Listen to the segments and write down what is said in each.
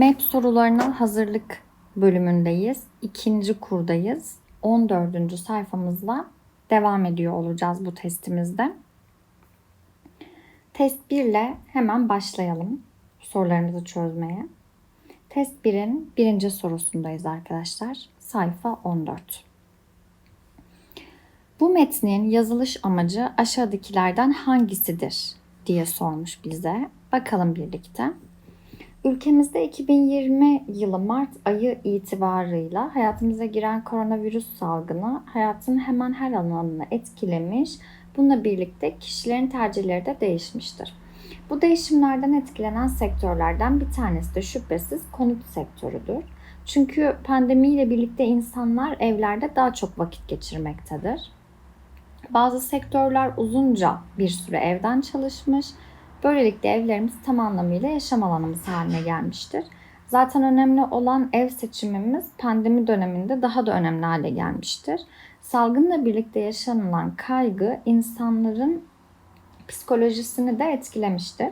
MEP sorularına hazırlık bölümündeyiz. İkinci kurdayız. 14. sayfamızla devam ediyor olacağız bu testimizde. Test 1 ile hemen başlayalım sorularımızı çözmeye. Test 1'in birinci sorusundayız arkadaşlar. Sayfa 14. Bu metnin yazılış amacı aşağıdakilerden hangisidir diye sormuş bize. Bakalım birlikte. Ülkemizde 2020 yılı Mart ayı itibarıyla hayatımıza giren koronavirüs salgını hayatın hemen her alanını etkilemiş. Bununla birlikte kişilerin tercihleri de değişmiştir. Bu değişimlerden etkilenen sektörlerden bir tanesi de şüphesiz konut sektörüdür. Çünkü pandemiyle birlikte insanlar evlerde daha çok vakit geçirmektedir. Bazı sektörler uzunca bir süre evden çalışmış. Böylelikle evlerimiz tam anlamıyla yaşam alanımız haline gelmiştir. Zaten önemli olan ev seçimimiz pandemi döneminde daha da önemli hale gelmiştir. Salgınla birlikte yaşanılan kaygı insanların psikolojisini de etkilemiştir.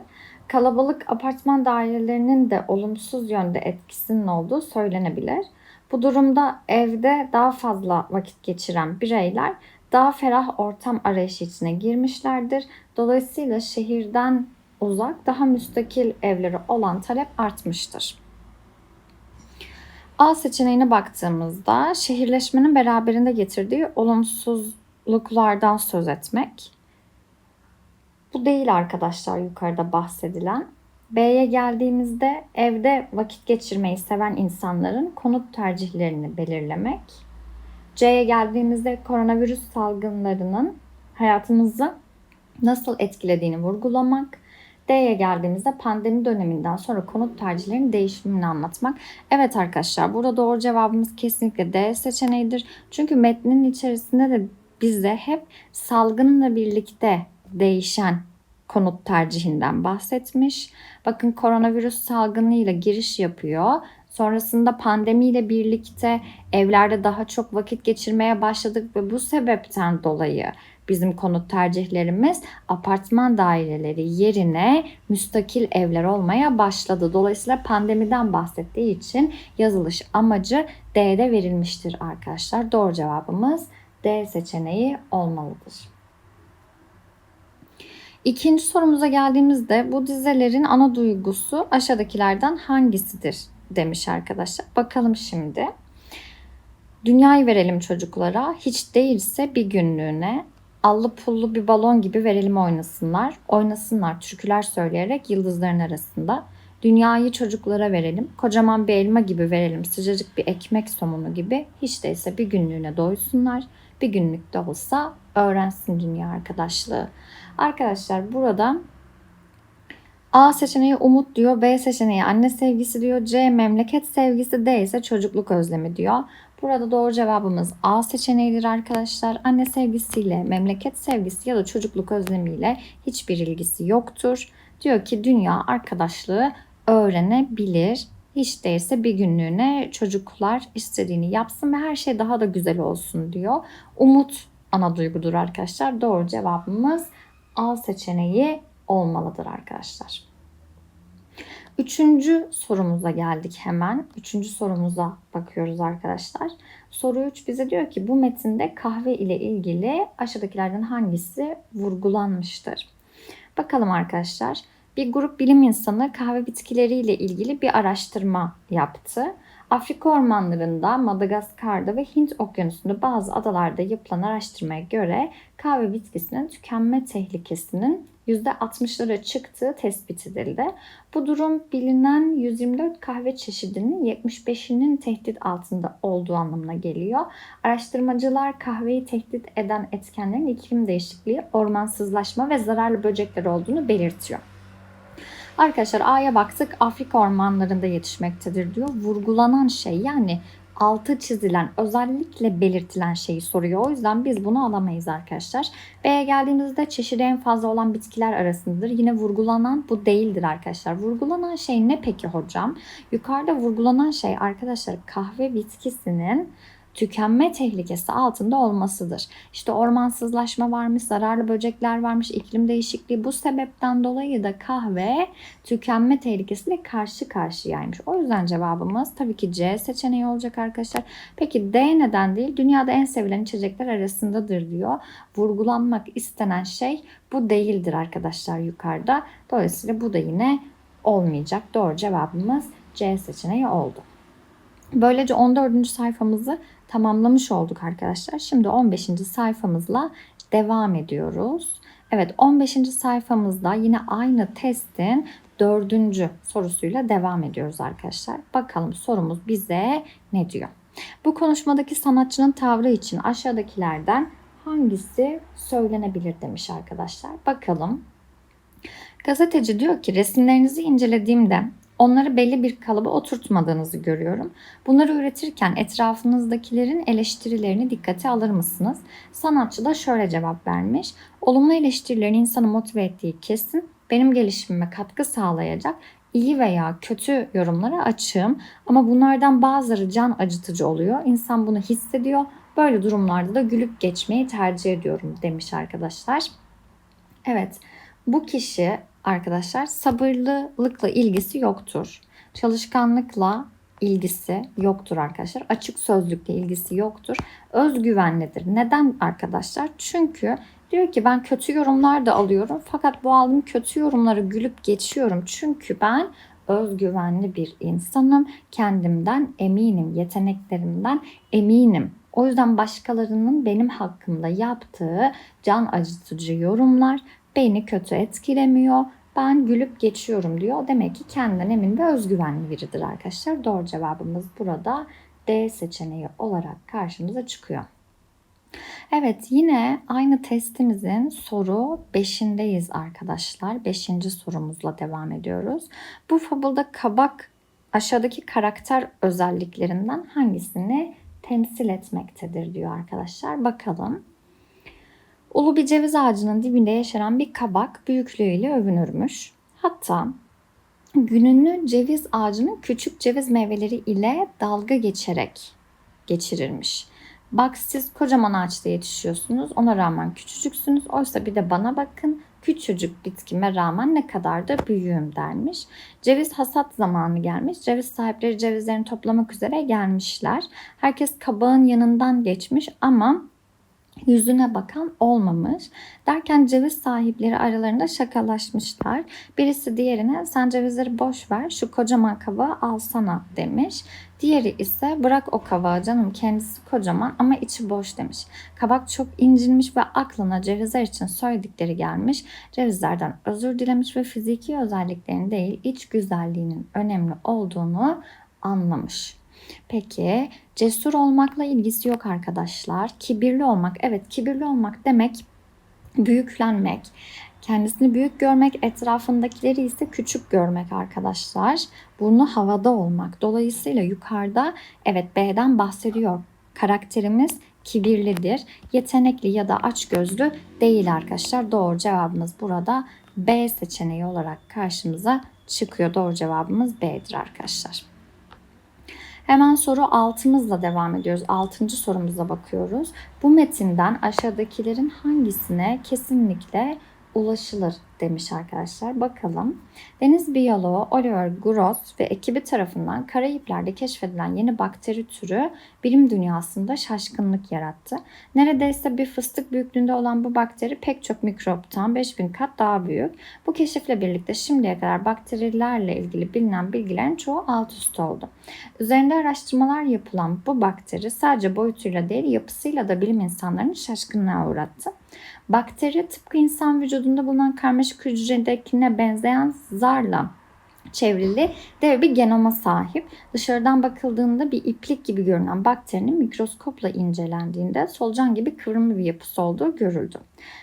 Kalabalık apartman dairelerinin de olumsuz yönde etkisinin olduğu söylenebilir. Bu durumda evde daha fazla vakit geçiren bireyler daha ferah ortam arayışı içine girmişlerdir. Dolayısıyla şehirden uzak, daha müstakil evleri olan talep artmıştır. A seçeneğine baktığımızda şehirleşmenin beraberinde getirdiği olumsuzluklardan söz etmek. Bu değil arkadaşlar yukarıda bahsedilen. B'ye geldiğimizde evde vakit geçirmeyi seven insanların konut tercihlerini belirlemek. C'ye geldiğimizde koronavirüs salgınlarının hayatımızı nasıl etkilediğini vurgulamak. D'ye geldiğimizde pandemi döneminden sonra konut tercihlerinin değişimini anlatmak. Evet arkadaşlar burada doğru cevabımız kesinlikle D seçeneğidir. Çünkü metnin içerisinde de bize hep salgınla birlikte değişen konut tercihinden bahsetmiş. Bakın koronavirüs salgınıyla giriş yapıyor. Sonrasında pandemiyle birlikte evlerde daha çok vakit geçirmeye başladık ve bu sebepten dolayı bizim konut tercihlerimiz apartman daireleri yerine müstakil evler olmaya başladı. Dolayısıyla pandemiden bahsettiği için yazılış amacı D'de verilmiştir arkadaşlar. Doğru cevabımız D seçeneği olmalıdır. İkinci sorumuza geldiğimizde bu dizelerin ana duygusu aşağıdakilerden hangisidir demiş arkadaşlar. Bakalım şimdi. Dünyayı verelim çocuklara. Hiç değilse bir günlüğüne allı pullu bir balon gibi verelim oynasınlar. Oynasınlar türküler söyleyerek yıldızların arasında. Dünyayı çocuklara verelim. Kocaman bir elma gibi verelim. Sıcacık bir ekmek somunu gibi. Hiç değilse bir günlüğüne doysunlar. Bir günlük de olsa öğrensin dünya arkadaşlığı. Arkadaşlar burada A seçeneği umut diyor, B seçeneği anne sevgisi diyor, C memleket sevgisi, D ise çocukluk özlemi diyor. Burada doğru cevabımız A seçeneğidir arkadaşlar. Anne sevgisiyle, memleket sevgisi ya da çocukluk özlemiyle hiçbir ilgisi yoktur. Diyor ki dünya arkadaşlığı öğrenebilir. Hiç değilse bir günlüğüne çocuklar istediğini yapsın ve her şey daha da güzel olsun diyor. Umut ana duygudur arkadaşlar. Doğru cevabımız A seçeneği olmalıdır arkadaşlar. Üçüncü sorumuza geldik hemen. Üçüncü sorumuza bakıyoruz arkadaşlar. Soru 3 bize diyor ki bu metinde kahve ile ilgili aşağıdakilerden hangisi vurgulanmıştır? Bakalım arkadaşlar. Bir grup bilim insanı kahve bitkileriyle ilgili bir araştırma yaptı. Afrika ormanlarında, Madagaskar'da ve Hint okyanusunda bazı adalarda yapılan araştırmaya göre kahve bitkisinin tükenme tehlikesinin %60'lara çıktığı tespit edildi. Bu durum bilinen 124 kahve çeşidinin 75'inin tehdit altında olduğu anlamına geliyor. Araştırmacılar kahveyi tehdit eden etkenlerin iklim değişikliği, ormansızlaşma ve zararlı böcekler olduğunu belirtiyor. Arkadaşlar A'ya baktık Afrika ormanlarında yetişmektedir diyor. Vurgulanan şey yani altı çizilen özellikle belirtilen şeyi soruyor. O yüzden biz bunu alamayız arkadaşlar. B'ye geldiğimizde çeşidi en fazla olan bitkiler arasındadır. Yine vurgulanan bu değildir arkadaşlar. Vurgulanan şey ne peki hocam? Yukarıda vurgulanan şey arkadaşlar kahve bitkisinin tükenme tehlikesi altında olmasıdır. İşte ormansızlaşma varmış, zararlı böcekler varmış, iklim değişikliği. Bu sebepten dolayı da kahve tükenme tehlikesiyle karşı karşıyaymış. O yüzden cevabımız tabii ki C seçeneği olacak arkadaşlar. Peki D neden değil? Dünyada en sevilen içecekler arasındadır diyor. Vurgulanmak istenen şey bu değildir arkadaşlar yukarıda. Dolayısıyla bu da yine olmayacak. Doğru cevabımız C seçeneği oldu. Böylece 14. sayfamızı tamamlamış olduk arkadaşlar. Şimdi 15. sayfamızla devam ediyoruz. Evet 15. sayfamızda yine aynı testin dördüncü sorusuyla devam ediyoruz arkadaşlar. Bakalım sorumuz bize ne diyor? Bu konuşmadaki sanatçının tavrı için aşağıdakilerden hangisi söylenebilir demiş arkadaşlar. Bakalım. Gazeteci diyor ki resimlerinizi incelediğimde onları belli bir kalıba oturtmadığınızı görüyorum. Bunları üretirken etrafınızdakilerin eleştirilerini dikkate alır mısınız? Sanatçı da şöyle cevap vermiş. Olumlu eleştirilerin insanı motive ettiği kesin. Benim gelişimime katkı sağlayacak iyi veya kötü yorumlara açığım ama bunlardan bazıları can acıtıcı oluyor. İnsan bunu hissediyor. Böyle durumlarda da gülüp geçmeyi tercih ediyorum demiş arkadaşlar. Evet bu kişi arkadaşlar sabırlılıkla ilgisi yoktur. Çalışkanlıkla ilgisi yoktur arkadaşlar. Açık sözlükle ilgisi yoktur. Özgüvenlidir. Neden arkadaşlar? Çünkü diyor ki ben kötü yorumlar da alıyorum fakat bu aldığım kötü yorumları gülüp geçiyorum. Çünkü ben özgüvenli bir insanım. Kendimden eminim, yeteneklerimden eminim. O yüzden başkalarının benim hakkımda yaptığı can acıtıcı yorumlar beni kötü etkilemiyor. Ben gülüp geçiyorum diyor. Demek ki kendinden emin ve özgüvenli biridir arkadaşlar. Doğru cevabımız burada D seçeneği olarak karşımıza çıkıyor. Evet yine aynı testimizin soru 5'indeyiz arkadaşlar. 5. sorumuzla devam ediyoruz. Bu fabulda kabak aşağıdaki karakter özelliklerinden hangisini temsil etmektedir diyor arkadaşlar. Bakalım. Ulu bir ceviz ağacının dibinde yaşayan bir kabak büyüklüğüyle övünürmüş. Hatta gününü ceviz ağacının küçük ceviz meyveleri ile dalga geçerek geçirirmiş. Bak siz kocaman ağaçta yetişiyorsunuz. Ona rağmen küçücüksünüz. Oysa bir de bana bakın. Küçücük bitkime rağmen ne kadar da büyüğüm dermiş. Ceviz hasat zamanı gelmiş. Ceviz sahipleri cevizlerini toplamak üzere gelmişler. Herkes kabağın yanından geçmiş ama yüzüne bakan olmamış. Derken ceviz sahipleri aralarında şakalaşmışlar. Birisi diğerine sen cevizleri boş ver şu kocaman kabağı alsana demiş. Diğeri ise bırak o kabağı canım kendisi kocaman ama içi boş demiş. Kabak çok incinmiş ve aklına cevizler için söyledikleri gelmiş. Cevizlerden özür dilemiş ve fiziki özelliklerin değil iç güzelliğinin önemli olduğunu anlamış. Peki cesur olmakla ilgisi yok arkadaşlar. Kibirli olmak. Evet kibirli olmak demek büyüklenmek, kendisini büyük görmek, etrafındakileri ise küçük görmek arkadaşlar. Burnu havada olmak. Dolayısıyla yukarıda evet B'den bahsediyor. Karakterimiz kibirlidir. Yetenekli ya da açgözlü değil arkadaşlar. Doğru cevabımız burada B seçeneği olarak karşımıza çıkıyor. Doğru cevabımız B'dir arkadaşlar. Hemen soru altımızla devam ediyoruz. Altıncı sorumuza bakıyoruz. Bu metinden aşağıdakilerin hangisine kesinlikle ulaşılır demiş arkadaşlar. Bakalım. Deniz biyoloğu Oliver Gross ve ekibi tarafından Karayipler'de keşfedilen yeni bakteri türü bilim dünyasında şaşkınlık yarattı. Neredeyse bir fıstık büyüklüğünde olan bu bakteri pek çok mikroptan 5000 kat daha büyük. Bu keşifle birlikte şimdiye kadar bakterilerle ilgili bilinen bilgilerin çoğu alt üst oldu. Üzerinde araştırmalar yapılan bu bakteri sadece boyutuyla değil yapısıyla da bilim insanlarını şaşkınlığa uğrattı. Bakteri tıpkı insan vücudunda bulunan karmaşık hücredekine benzeyen zarla çevrili dev bir genoma sahip. Dışarıdan bakıldığında bir iplik gibi görünen bakterinin mikroskopla incelendiğinde solucan gibi kıvrımlı bir yapısı olduğu görüldü.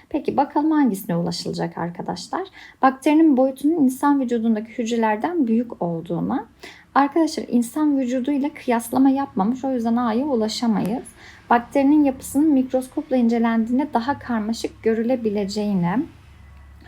Peki bakalım hangisine ulaşılacak arkadaşlar? Bakterinin boyutunun insan vücudundaki hücrelerden büyük olduğuna. Arkadaşlar insan vücuduyla kıyaslama yapmamış o yüzden A'ya ulaşamayız. Bakterinin yapısının mikroskopla incelendiğinde daha karmaşık görülebileceğine.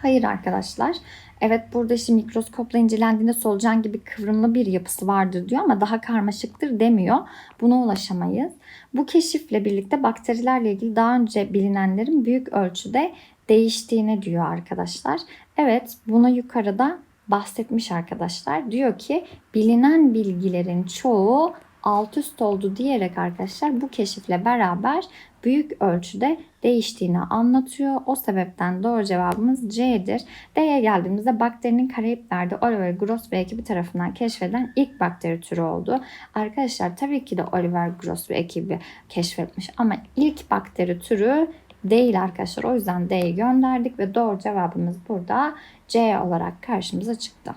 Hayır arkadaşlar. Evet burada işte mikroskopla incelendiğinde solucan gibi kıvrımlı bir yapısı vardır diyor ama daha karmaşıktır demiyor. Buna ulaşamayız. Bu keşifle birlikte bakterilerle ilgili daha önce bilinenlerin büyük ölçüde değiştiğini diyor arkadaşlar. Evet buna yukarıda bahsetmiş arkadaşlar. Diyor ki bilinen bilgilerin çoğu alt üst oldu diyerek arkadaşlar bu keşifle beraber büyük ölçüde değiştiğini anlatıyor. O sebepten doğru cevabımız C'dir. D'ye geldiğimizde bakterinin Karayipler'de Oliver Gross ve ekibi tarafından keşfedilen ilk bakteri türü oldu. Arkadaşlar tabii ki de Oliver Gross ve ekibi keşfetmiş ama ilk bakteri türü değil arkadaşlar. O yüzden D'yi gönderdik ve doğru cevabımız burada C olarak karşımıza çıktı.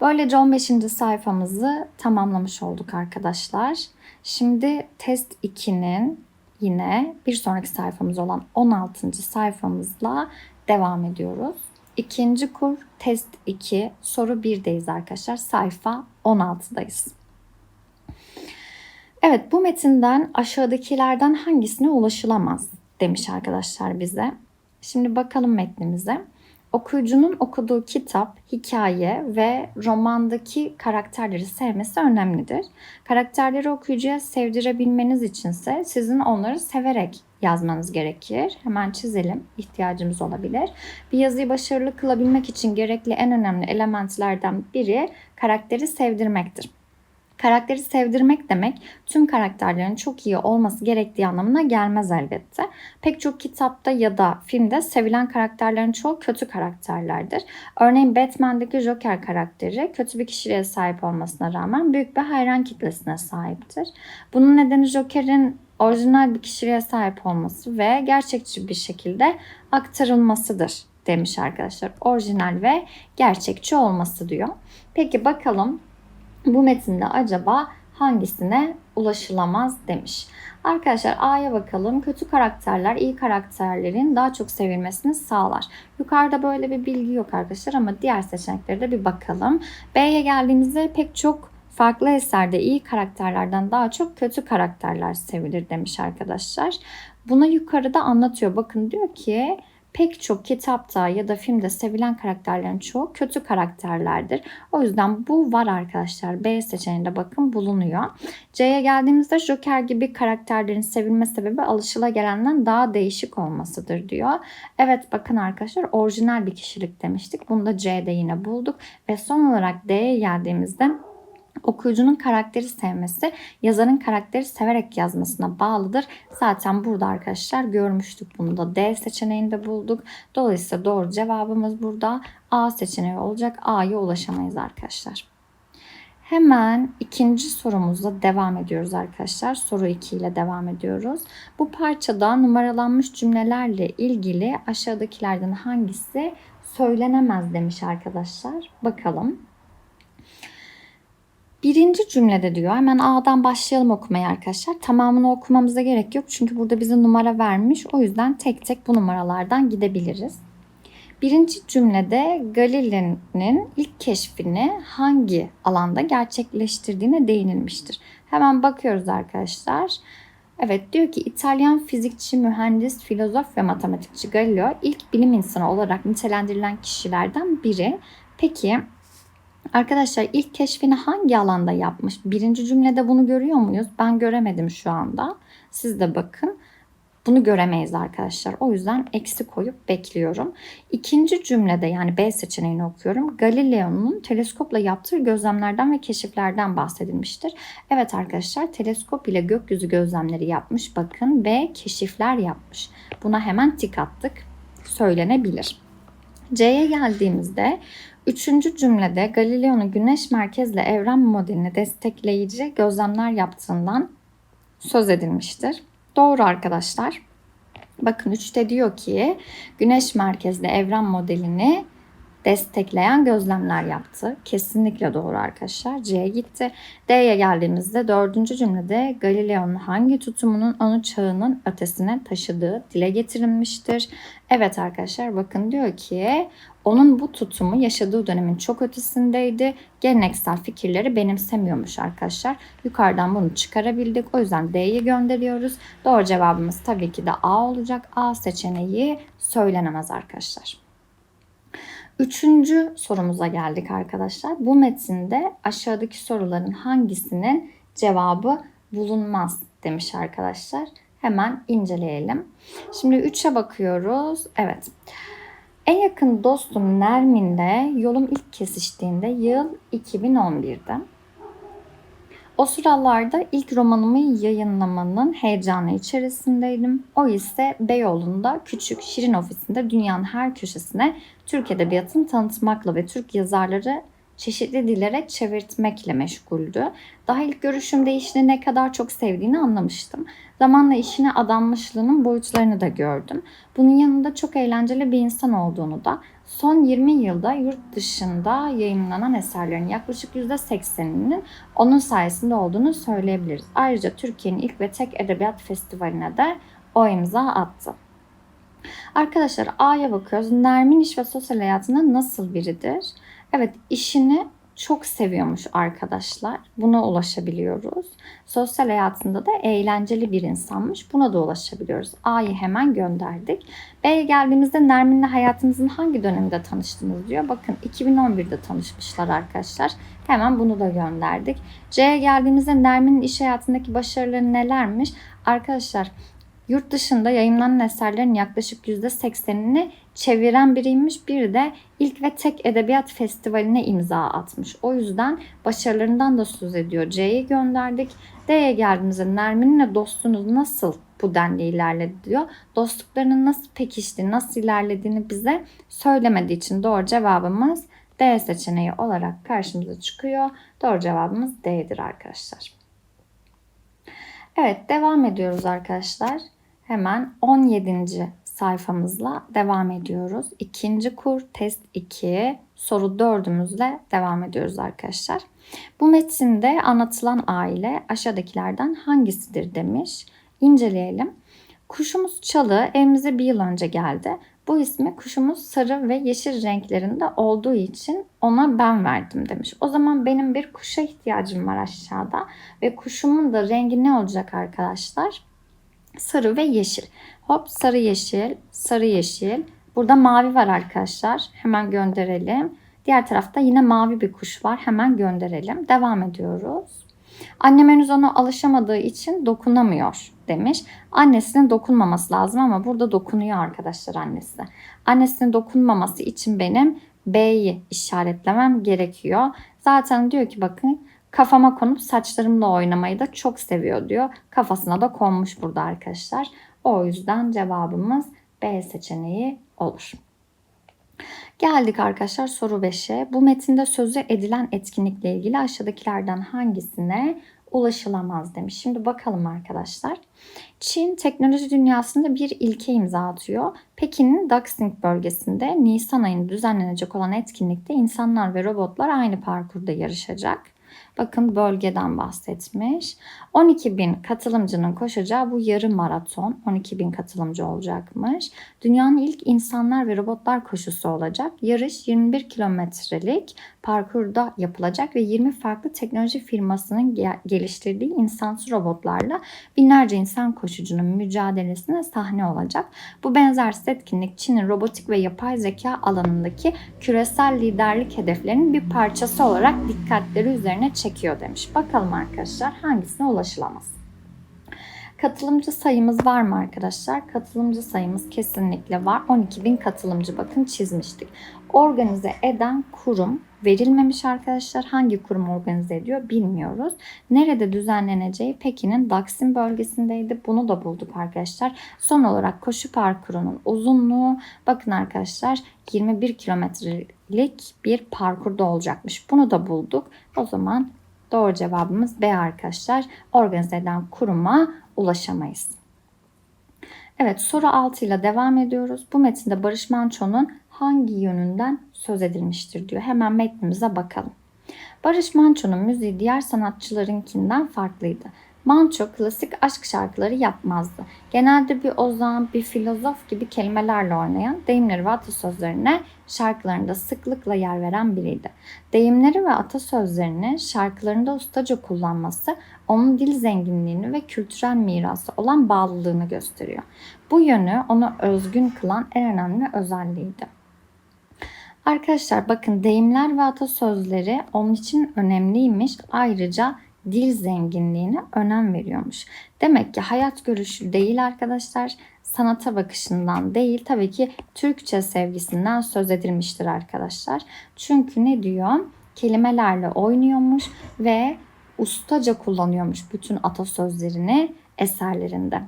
Böylece 15. sayfamızı tamamlamış olduk arkadaşlar. Şimdi test 2'nin yine bir sonraki sayfamız olan 16. sayfamızla devam ediyoruz. İkinci kur test 2 soru 1'deyiz arkadaşlar. Sayfa 16'dayız. Evet bu metinden aşağıdakilerden hangisine ulaşılamaz demiş arkadaşlar bize. Şimdi bakalım metnimize. Okuyucunun okuduğu kitap, hikaye ve romandaki karakterleri sevmesi önemlidir. Karakterleri okuyucuya sevdirebilmeniz içinse sizin onları severek yazmanız gerekir. Hemen çizelim. ihtiyacımız olabilir. Bir yazıyı başarılı kılabilmek için gerekli en önemli elementlerden biri karakteri sevdirmektir. Karakteri sevdirmek demek tüm karakterlerin çok iyi olması gerektiği anlamına gelmez elbette. Pek çok kitapta ya da filmde sevilen karakterlerin çoğu kötü karakterlerdir. Örneğin Batman'daki Joker karakteri kötü bir kişiliğe sahip olmasına rağmen büyük bir hayran kitlesine sahiptir. Bunun nedeni Joker'in orijinal bir kişiliğe sahip olması ve gerçekçi bir şekilde aktarılmasıdır demiş arkadaşlar. Orijinal ve gerçekçi olması diyor. Peki bakalım bu metinde acaba hangisine ulaşılamaz demiş. Arkadaşlar A'ya bakalım. Kötü karakterler iyi karakterlerin daha çok sevilmesini sağlar. Yukarıda böyle bir bilgi yok arkadaşlar ama diğer seçeneklere de bir bakalım. B'ye geldiğimizde pek çok farklı eserde iyi karakterlerden daha çok kötü karakterler sevilir demiş arkadaşlar. Buna yukarıda anlatıyor. Bakın diyor ki pek çok kitapta ya da filmde sevilen karakterlerin çoğu kötü karakterlerdir. O yüzden bu var arkadaşlar. B seçeneğinde bakın bulunuyor. C'ye geldiğimizde Joker gibi karakterlerin sevilme sebebi alışılagelenden daha değişik olmasıdır diyor. Evet bakın arkadaşlar orijinal bir kişilik demiştik. Bunu da C'de yine bulduk. Ve son olarak D'ye geldiğimizde okuyucunun karakteri sevmesi yazarın karakteri severek yazmasına bağlıdır. Zaten burada arkadaşlar görmüştük bunu da D seçeneğinde bulduk. Dolayısıyla doğru cevabımız burada A seçeneği olacak. A'ya ulaşamayız arkadaşlar. Hemen ikinci sorumuzla devam ediyoruz arkadaşlar. Soru 2 ile devam ediyoruz. Bu parçada numaralanmış cümlelerle ilgili aşağıdakilerden hangisi söylenemez demiş arkadaşlar. Bakalım. Birinci cümlede diyor hemen A'dan başlayalım okumaya arkadaşlar. Tamamını okumamıza gerek yok çünkü burada bize numara vermiş. O yüzden tek tek bu numaralardan gidebiliriz. Birinci cümlede Galile'nin ilk keşfini hangi alanda gerçekleştirdiğine değinilmiştir. Hemen bakıyoruz arkadaşlar. Evet diyor ki İtalyan fizikçi, mühendis, filozof ve matematikçi Galileo ilk bilim insanı olarak nitelendirilen kişilerden biri. Peki Arkadaşlar ilk keşfini hangi alanda yapmış? Birinci cümlede bunu görüyor muyuz? Ben göremedim şu anda. Siz de bakın. Bunu göremeyiz arkadaşlar. O yüzden eksi koyup bekliyorum. İkinci cümlede yani B seçeneğini okuyorum. Galileo'nun teleskopla yaptığı gözlemlerden ve keşiflerden bahsedilmiştir. Evet arkadaşlar teleskop ile gökyüzü gözlemleri yapmış. Bakın ve keşifler yapmış. Buna hemen tik attık. Söylenebilir. C'ye geldiğimizde Üçüncü cümlede Galileo'nun güneş merkezli evren modelini destekleyici gözlemler yaptığından söz edilmiştir. Doğru arkadaşlar. Bakın 3'te diyor ki güneş merkezli evren modelini destekleyen gözlemler yaptı. Kesinlikle doğru arkadaşlar. C'ye gitti. D'ye geldiğimizde dördüncü cümlede Galileo'nun hangi tutumunun onu çağının ötesine taşıdığı dile getirilmiştir. Evet arkadaşlar bakın diyor ki onun bu tutumu yaşadığı dönemin çok ötesindeydi. Geleneksel fikirleri benimsemiyormuş arkadaşlar. Yukarıdan bunu çıkarabildik. O yüzden D'yi gönderiyoruz. Doğru cevabımız tabii ki de A olacak. A seçeneği söylenemez arkadaşlar. Üçüncü sorumuza geldik arkadaşlar. Bu metinde aşağıdaki soruların hangisinin cevabı bulunmaz demiş arkadaşlar. Hemen inceleyelim. Şimdi 3'e bakıyoruz. Evet. En yakın dostum Nermin'le yolum ilk kesiştiğinde yıl 2011'de. O sıralarda ilk romanımı yayınlamanın heyecanı içerisindeydim. O ise Beyoğlu'nda küçük Şirin ofisinde dünyanın her köşesine Türk Edebiyatı'nı tanıtmakla ve Türk yazarları çeşitli dillere çevirtmekle meşguldü. Daha ilk görüşümde işini ne kadar çok sevdiğini anlamıştım. Zamanla işine adanmışlığının boyutlarını da gördüm. Bunun yanında çok eğlenceli bir insan olduğunu da son 20 yılda yurt dışında yayınlanan eserlerin yaklaşık %80'inin onun sayesinde olduğunu söyleyebiliriz. Ayrıca Türkiye'nin ilk ve tek edebiyat festivaline de o imza attı. Arkadaşlar A'ya bakıyoruz. Nermin iş ve sosyal hayatında nasıl biridir? Evet işini çok seviyormuş arkadaşlar. Buna ulaşabiliyoruz. Sosyal hayatında da eğlenceli bir insanmış. Buna da ulaşabiliyoruz. A'yı hemen gönderdik. B'ye geldiğimizde Nermin'le hayatınızın hangi döneminde tanıştınız diyor. Bakın 2011'de tanışmışlar arkadaşlar. Hemen bunu da gönderdik. C'ye geldiğimizde Nermin'in iş hayatındaki başarıları nelermiş? Arkadaşlar Yurt dışında yayınlanan eserlerin yaklaşık %80'ini çeviren biriymiş. Bir de ilk ve tek edebiyat festivaline imza atmış. O yüzden başarılarından da söz ediyor. C'yi gönderdik. D'ye geldiğimizde Nermin'le dostunuz nasıl bu denli ilerledi diyor. Dostluklarının nasıl pekişti, nasıl ilerlediğini bize söylemediği için doğru cevabımız D seçeneği olarak karşımıza çıkıyor. Doğru cevabımız D'dir arkadaşlar. Evet devam ediyoruz arkadaşlar. Hemen 17. sayfamızla devam ediyoruz. İkinci kur test 2 soru 4'ümüzle devam ediyoruz arkadaşlar. Bu metinde anlatılan aile aşağıdakilerden hangisidir demiş. İnceleyelim. Kuşumuz Çalı evimize bir yıl önce geldi. Bu ismi kuşumuz sarı ve yeşil renklerinde olduğu için ona ben verdim demiş. O zaman benim bir kuşa ihtiyacım var aşağıda ve kuşumun da rengi ne olacak arkadaşlar? sarı ve yeşil. Hop sarı yeşil, sarı yeşil. Burada mavi var arkadaşlar. Hemen gönderelim. Diğer tarafta yine mavi bir kuş var. Hemen gönderelim. Devam ediyoruz. Annem henüz ona alışamadığı için dokunamıyor demiş. Annesinin dokunmaması lazım ama burada dokunuyor arkadaşlar annesi. Annesinin dokunmaması için benim B'yi işaretlemem gerekiyor. Zaten diyor ki bakın Kafama konup saçlarımla oynamayı da çok seviyor diyor. Kafasına da konmuş burada arkadaşlar. O yüzden cevabımız B seçeneği olur. Geldik arkadaşlar soru 5'e. Bu metinde sözü edilen etkinlikle ilgili aşağıdakilerden hangisine ulaşılamaz demiş. Şimdi bakalım arkadaşlar. Çin teknoloji dünyasında bir ilke imza atıyor. Pekin'in Daxing bölgesinde Nisan ayında düzenlenecek olan etkinlikte insanlar ve robotlar aynı parkurda yarışacak. Bakın bölgeden bahsetmiş. 12 bin katılımcının koşacağı bu yarım maraton 12 bin katılımcı olacakmış. Dünyanın ilk insanlar ve robotlar koşusu olacak. Yarış 21 kilometrelik parkurda yapılacak ve 20 farklı teknoloji firmasının geliştirdiği insansız robotlarla binlerce insan koşucunun mücadelesine sahne olacak. Bu benzer etkinlik Çin'in robotik ve yapay zeka alanındaki küresel liderlik hedeflerinin bir parçası olarak dikkatleri üzerine çekiyor demiş. Bakalım arkadaşlar hangisine ulaşılamaz? Katılımcı sayımız var mı arkadaşlar? Katılımcı sayımız kesinlikle var. 12 bin katılımcı bakın çizmiştik. Organize eden kurum verilmemiş arkadaşlar. Hangi kurum organize ediyor bilmiyoruz. Nerede düzenleneceği Pekin'in Daksim bölgesindeydi. Bunu da bulduk arkadaşlar. Son olarak koşu parkurunun uzunluğu bakın arkadaşlar 21 kilometrelik bir parkurda olacakmış. Bunu da bulduk. O zaman doğru cevabımız B arkadaşlar. Organize eden kuruma ulaşamayız. Evet soru 6 ile devam ediyoruz. Bu metinde Barış Manço'nun hangi yönünden söz edilmiştir diyor. Hemen metnimize bakalım. Barış Manço'nun müziği diğer sanatçılarınkinden farklıydı. Manço klasik aşk şarkıları yapmazdı. Genelde bir ozan, bir filozof gibi kelimelerle oynayan, deyimleri ve atasözlerine şarkılarında sıklıkla yer veren biriydi. Deyimleri ve atasözlerini şarkılarında ustaca kullanması onun dil zenginliğini ve kültürel mirası olan bağlılığını gösteriyor. Bu yönü onu özgün kılan en önemli özelliğiydi. Arkadaşlar bakın deyimler ve atasözleri onun için önemliymiş. Ayrıca dil zenginliğine önem veriyormuş. Demek ki hayat görüşü değil arkadaşlar. Sanata bakışından değil tabii ki Türkçe sevgisinden söz edilmiştir arkadaşlar. Çünkü ne diyor? Kelimelerle oynuyormuş ve ustaca kullanıyormuş bütün atasözlerini eserlerinde.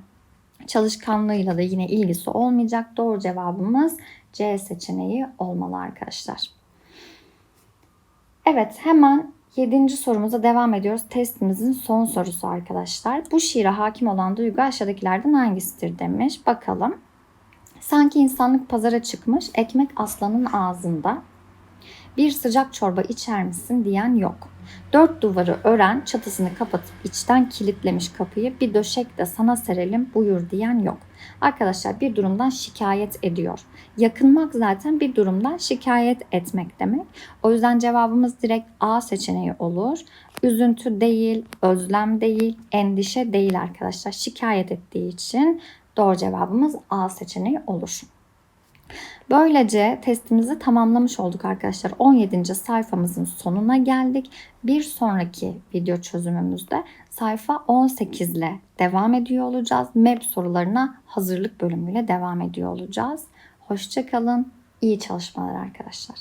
Çalışkanlığıyla da yine ilgisi olmayacak. Doğru cevabımız C seçeneği olmalı arkadaşlar. Evet hemen 7. sorumuza devam ediyoruz. Testimizin son sorusu arkadaşlar. Bu şiire hakim olan duygu aşağıdakilerden hangisidir demiş. Bakalım. Sanki insanlık pazara çıkmış, ekmek aslanın ağzında. Bir sıcak çorba içer misin diyen yok. Dört duvarı ören çatısını kapatıp içten kilitlemiş kapıyı bir döşek de sana serelim buyur diyen yok. Arkadaşlar bir durumdan şikayet ediyor. Yakınmak zaten bir durumdan şikayet etmek demek. O yüzden cevabımız direkt A seçeneği olur. Üzüntü değil, özlem değil, endişe değil arkadaşlar. Şikayet ettiği için doğru cevabımız A seçeneği olur. Böylece testimizi tamamlamış olduk arkadaşlar. 17. sayfamızın sonuna geldik. Bir sonraki video çözümümüzde sayfa 18 ile devam ediyor olacağız. MEP sorularına hazırlık bölümüyle devam ediyor olacağız. Hoşçakalın. İyi çalışmalar arkadaşlar.